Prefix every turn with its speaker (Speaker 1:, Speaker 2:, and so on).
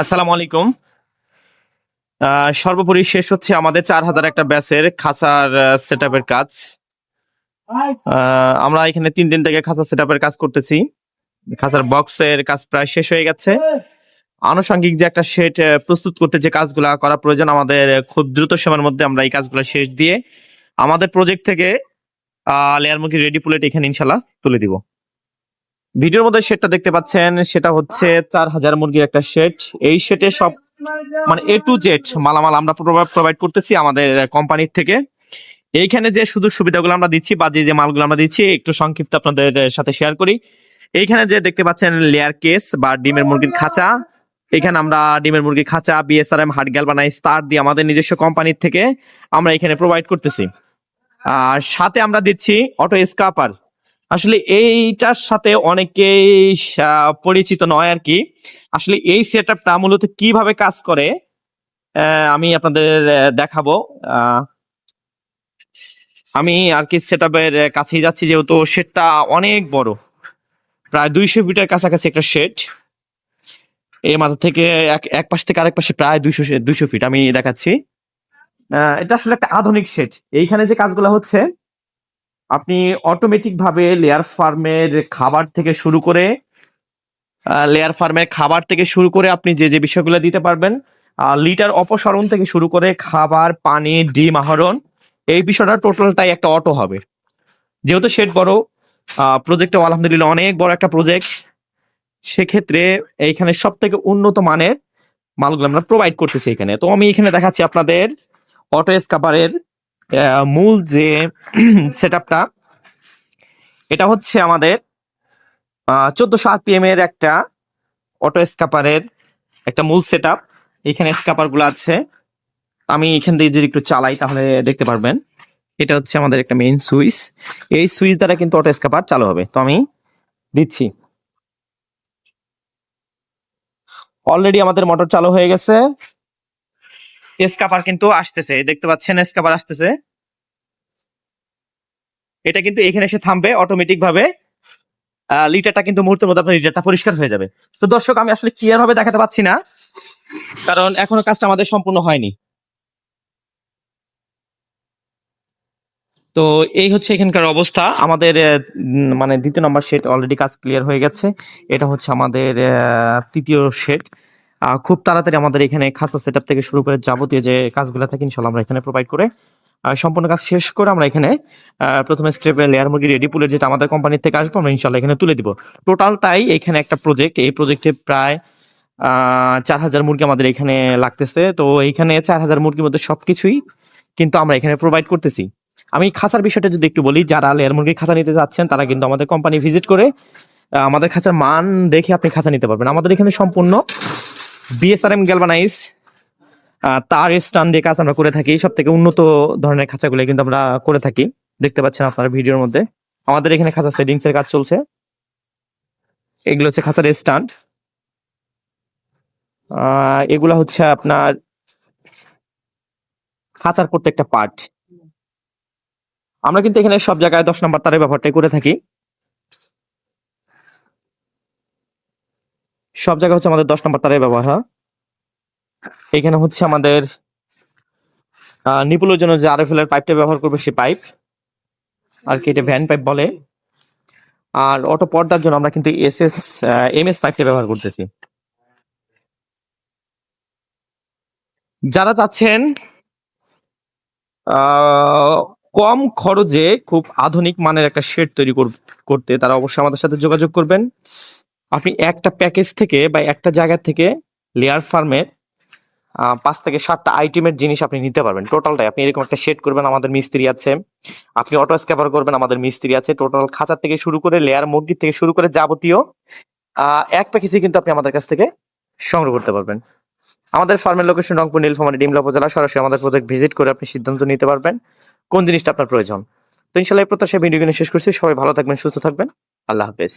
Speaker 1: আসসালামু আলাইকুম। সর্বোপরি শেষ হচ্ছে আমাদের চার হাজার একটা ব্যাচের খাঁচার সেট কাজ। আমরা এখানে তিন দিন থেকে খাঁচা সেট কাজ করতেছি। খাঁচার বক্সের কাজ প্রায় শেষ হয়ে গেছে। আনুষঙ্গিক যে একটা সেট প্রস্তুত করতে যে কাজগুলা করা প্রয়োজন আমাদের খুব দ্রুত সময়ের মধ্যে আমরা এই কাজগুলো শেষ দিয়ে আমাদের প্রজেক্ট থেকে লেয়ার মুরগি রেডি প্লেট এখানে ইনশাল্লাহ তুলে দিব। ভিডিওর মধ্যে সেটটা দেখতে পাচ্ছেন, সেটা হচ্ছে চার হাজার মুরগির একটা সেট এই সেটে সব মানে এ টু জেড মালামাল আমরা প্রোভাইড করতেছি আমাদের কোম্পানির থেকে। এইখানে যে সুযোগ সুবিধাগুলো আমরা দিচ্ছি বা যে যে মালগুলো আমরা দিচ্ছি, একটু সংক্ষিপ্ত আপনাদের সাথে শেয়ার করি। এইখানে যে দেখতে পাচ্ছেন লেয়ার কেস বা ডিমের মুরগির খাঁচা। এখানে আমরা ডিমের মুরগির খাঁচা বিএসআরএম হার্ড গ্যালবানাইজ স্টার দিয়ে আমাদের নিজস্ব কোম্পানির থেকে আমরা এখানে প্রোভাইড করতেছি। আর সাথে আমরা দিচ্ছি অটো স্কাপার আসলে এইটার সাথে অনেকেই পরিচিত নয় আর কি। আসলে এই সেট আপটা মূলত কীভাবে কাজ করে আমি আপনাদের দেখাবো। আমি আর কি সেট আপের কাছেই যাচ্ছি, যেহেতু শেডটা অনেক বড়। প্রায় দুইশো ফিটের কাছাকাছি একটা শেড এই মাথা থেকে এক এক পাশ থেকে আরেক পাশে প্রায় দুইশো দুইশো ফিট, আমি দেখাচ্ছি। এটা আসলে একটা আধুনিক শেড এইখানে যে কাজগুলো হচ্ছে আপনি অটোমেটিক ভাবে লেয়ার ফার্মের খাবার থেকে শুরু করে লেয়ার ফার্মের খাবার থেকে শুরু করে আপনি যে যে বিষয়গুলো দিতে পারবেন লিটার অপসারণ থেকে শুরু করে খাবার, পানি, ডিম, আহরণ, এই বিষয়টা টোটালটাই একটা অটো হবে। যেহেতু শেড বড় প্রজেক্টটা আলহামদুলিল্লাহ অনেক বড় একটা প্রজেক্ট সেক্ষেত্রে এইখানে সব থেকে উন্নত মানের মালগুলো আমরা প্রোভাইড করতেছি এখানে। তো আমি এখানে দেখাচ্ছি আপনাদের অটো স্কাপারের মূল যে সেট এটা হচ্ছে আমাদের চোদ্দশো আরপিএম এর একটা অটো স্কাপারের একটা মূল সেট এখানে স্কাপারগুলো আছে। আমি এখান থেকে যদি একটু চালাই তাহলে দেখতে পারবেন। এটা হচ্ছে আমাদের একটা মেইন সুইচ। এই সুইচ দ্বারা কিন্তু অটো স্কাপার চালু হবে। তো আমি দিচ্ছি। অলরেডি আমাদের মোটর চালু হয়ে গেছে। স্কাপার কিন্তু আসতেছে, দেখতে পাচ্ছেন স্কাপার আসতেছে। এটা কিন্তু এখানে এসে থামবে অটোমেটিক ভাবে। লিটারটা কিন্তু মুহূর্তের মধ্যে আপনার লিটারটা পরিষ্কার হয়ে যাবে। তো দর্শক, আমি আসলে ক্লিয়ার ভাবে দেখাতে পাচ্ছি না, কারণ এখনও কাজটা আমাদের সম্পূর্ণ হয়নি। তো এই হচ্ছে এখানকার অবস্থা। আমাদের মানে দ্বিতীয় নম্বর শেড অলরেডি কাজ ক্লিয়ার হয়ে গেছে। এটা হচ্ছে আমাদের তৃতীয় শেড খুব তাড়াতাড়ি আমাদের এখানে খাসা সেটআপ থেকে শুরু করে যাবতীয় যে কাজগুলো থাকে ইনশাল্লাহ আমরা এখানে প্রোভাইড করে সম্পূর্ণ কাজ শেষ করে আমরা এখানে প্রথমে স্টেপে লেয়ার মুরগি রেডি পুলের যেটা আমাদের কোম্পানি থেকে আসব, আমরা ইনশাল্লাহ এখানে তুলে দিব। টোটাল তাই এখানে একটা প্রজেক্ট এই প্রজেক্টে প্রায় চার হাজার মুরগি আমাদের এখানে লাগতেছে। তো এইখানে চার হাজার মুরগির মধ্যে সবকিছুই কিন্তু আমরা এখানে প্রোভাইড করতেছি। আমি খাঁচার বিষয়টা যদি একটু বলি, যারা লেয়ার মুরগির খাঁচা নিতে যাচ্ছেন, তারা কিন্তু আমাদের কোম্পানি ভিজিট করে আমাদের খাঁচার মান দেখে আপনি খাঁচা নিতে পারবেন। আমাদের এখানে সম্পূর্ণ বিএসআরএম গ্যালভানাইজ তার স্টান দিয়ে কাজ আমরা করে থাকি। সব থেকে উন্নত ধরনের খাঁচাগুলো কিন্তু আমরা করে থাকি। দেখতে পাচ্ছেন আপনারা ভিডিওর মধ্যে। আমাদের এখানে খাঁচা সেটিংস এর কাজ চলছে। এগুলো হচ্ছে খাঁচার স্ট্যান্ড এগুলা হচ্ছে আপনার খাঁচার প্রত্যেকটা পার্ট আমরা কিন্তু এখানে সব জায়গায় দশ নম্বর তারের ব্যবহারটাই করে থাকি। সব জায়গায় হচ্ছে আমাদের দশ নম্বর তারের ব্যবহার, হয়। এখানে হচ্ছে আমাদের নিপুলের জন্য যে আরএফএল এর পাইপটা ব্যবহার করবে সেই পাইপ আর কি এটা ভ্যান পাইপ বলে। আর অটো পর্দার জন্য আমরা কিন্তু এস এস এম এস পাইপটা ব্যবহার করতেছি। যারা চাচ্ছেন কম খরচে খুব আধুনিক মানের একটা শেড তৈরি কর- করতে, তারা অবশ্যই আমাদের সাথে যোগাযোগ করবেন। আপনি একটা প্যাকেজ থেকে বা একটা জায়গা থেকে লেয়ার ফার্মের পাঁচ থেকে সাতটা আইটেমের জিনিস আপনি নিতে পারবেন। টোটালটাই আপনি এরকম একটা শেড করবেন, আমাদের মিস্ত্রি আছে। আপনি অটো স্ক্যাপার করবেন, আমাদের মিস্ত্রি আছে। টোটাল খাঁচা থেকে শুরু করে লেয়ার মুরগি থেকে শুরু করে যাবতীয় এক প্যাকেজে কিন্তু আপনি আমাদের কাছ থেকে সংগ্রহ করতে পারবেন। আমাদের ফার্মের লোকেশন রংপুর, নীলফামারী, ডিমলা উপজেলা, সরাসরি আমাদের প্রজেক্ট ভিজিট করে আপনি সিদ্ধান্ত নিতে পারবেন কোন জিনিসটা আপনার প্রয়োজন। তো ইনশাল্লাহ এই প্রত্যাশা ভিডিও শেষ করছি। সবাই ভালো থাকবেন, সুস্থ থাকবেন। আল্লাহ হাফেজ।